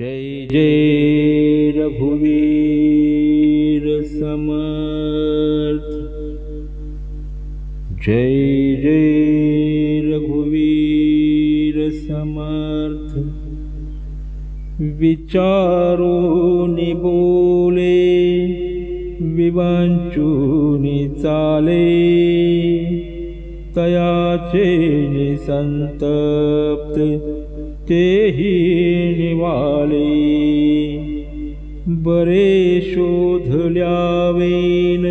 जय जय रघुवीर समर्थ। जय जय रघुवीर समर्थ। विचारो निबोले विवंचूनि चाले तयाचे निसंतप्त तेही निवाले। बरे शोधल्यावेन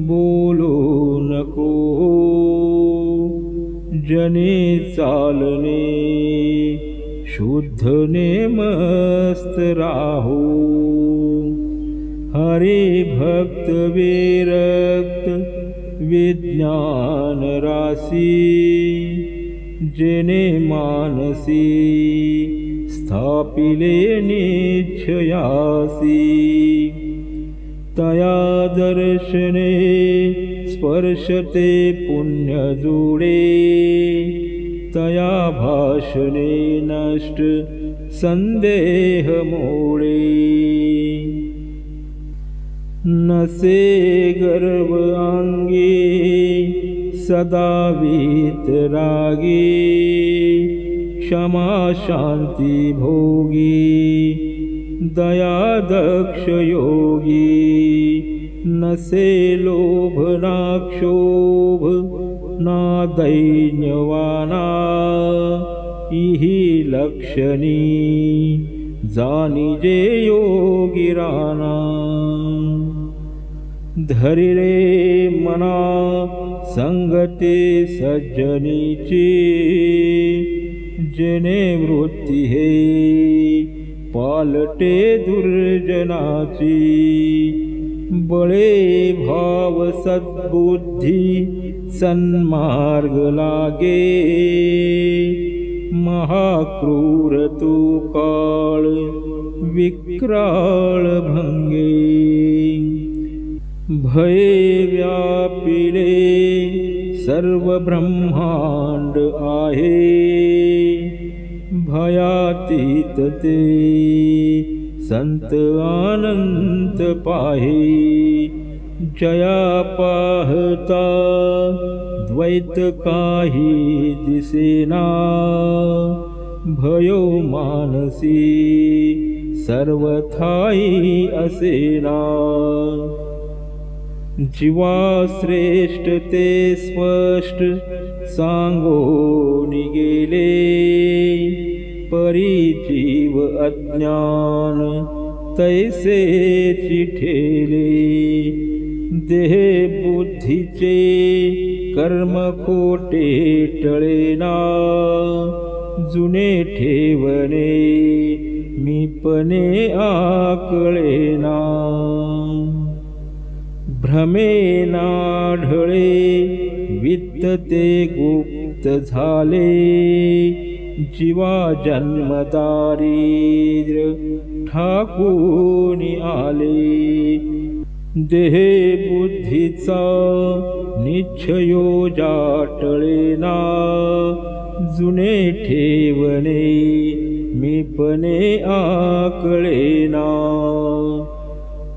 बोलो नको जने चालने शुद्धने मस्त राहो। हरे भक्त विरक्त विज्ञान राशी जेने मानसी स्थापिले निच्छयासी तया दर्शने स्पर्शते पुण्यजोडे तया भाषणे नष्ट सन्देहमोळे नसे गर्व आङ्गे सदा वीतरागे क्षमा शांति भोगी, दया दक्ष योगी। नसे लोभ नाक्षोभ ना दैन्यवाना। इहि लक्षणी, जानिजे योगिराना। धरिले मना संगते सज्जनीची जने वृत्ती हे पालटे दुर्जनाची. बळे भाव सद्बुद्धी सन्मार्ग लागे महाक्रूर तू काळ विक्राळ भंगे. भये व्यापिले सर्व ब्रह्मांड आहे। भयातीत ते संत आनंद पाहे। जया पाहता द्वैत काही दिसेना। भयो मानसी सर्वथाई असेना जीवा श्रेष्ठ ते स्पष्ट सांगो गेले परी जीव अज्ञान तैसे चिठेले देह बुद्धीचे कर्म खोटे टळेना जुने ठेवणे मीपणे आकळेना भ्रमेनाढळे वित्त ते गुप्त झाले. जीवा जन्मदारिद्र ठाकूनी आले. देहे बुद्धीचा निश्चयो जाटळेना जुने ठेवणे मीपणे आकळेना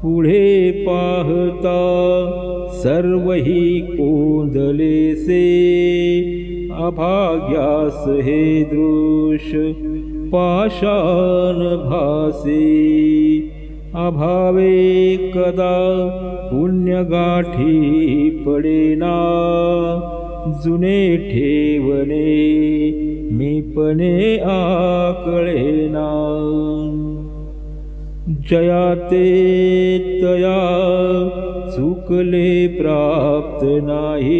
पुढे पाहता सर्वही कोंदलेसे अभाग्यास हे दृश पाषाण भासे अभावे कदा पुण्यगाठी पडेना जुने ठेवणे मीपणे आकळेना जया ते तया चुकले प्राप्त नाही।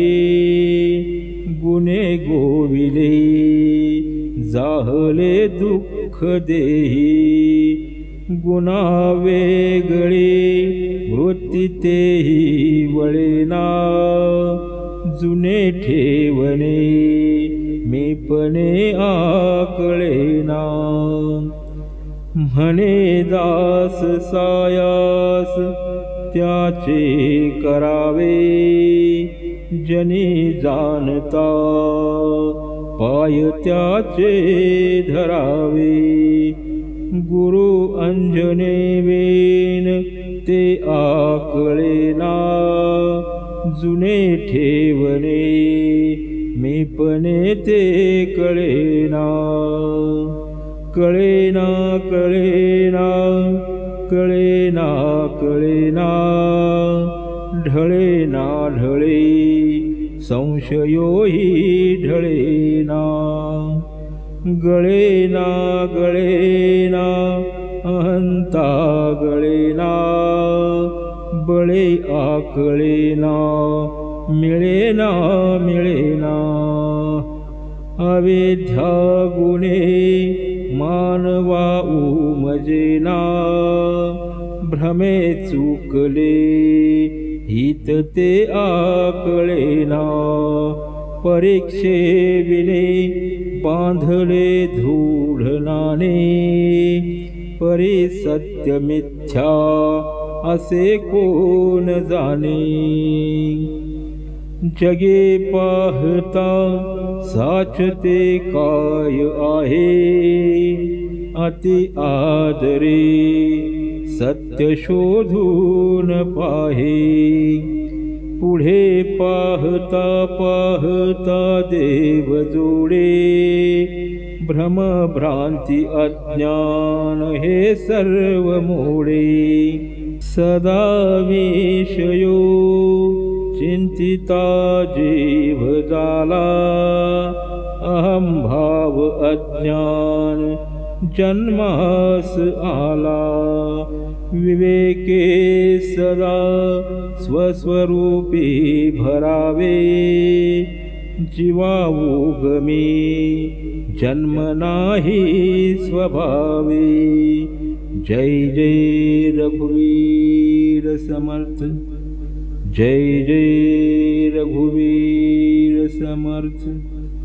गुणे गोविले जाहले दुःख देही। गुणा वेगळे वृत्ती तेही वळेना जुने ठेवणे मीपणे आकळेना म्हणे दास सायास त्याचे करावे जनी जाणता पाय त्याचे धरावे। गुरु अंजनेवेन ते आकळेना जुने ठेवणे मीपणे ते कळेना कळेना कळेना कळेना कळेना. ढळेना ढळे संशयोही ढळेना. गळेना गळेना अहंता गळेना. बळे आकळेना मिळेना मिळेना. अवेद्या गुणे मानवा उमजेना। भ्रमे चुकले हित ते आकळेना परीक्षे विने बांधले धूढनाने परी सत्य मिथ्या असे कोण जाणे जगे पाहता साचते काय आहे? अति आदरे सत्य शोधून पाहे. पुढे पाहता पाहता देव जोडे. भ्रमभ्रांती अज्ञान हे सर्व मोडे. सदा विषयो चिंतिता जीव जाला अहम भाव अज्ञान जन्मास आला। विवेके सदा स्वस्वरूपी भरावे जीवाऊगमी जन्म नाही स्वभावे। जय जय रघुवीर समर्थ। जय जय रघुवीर समर्थ।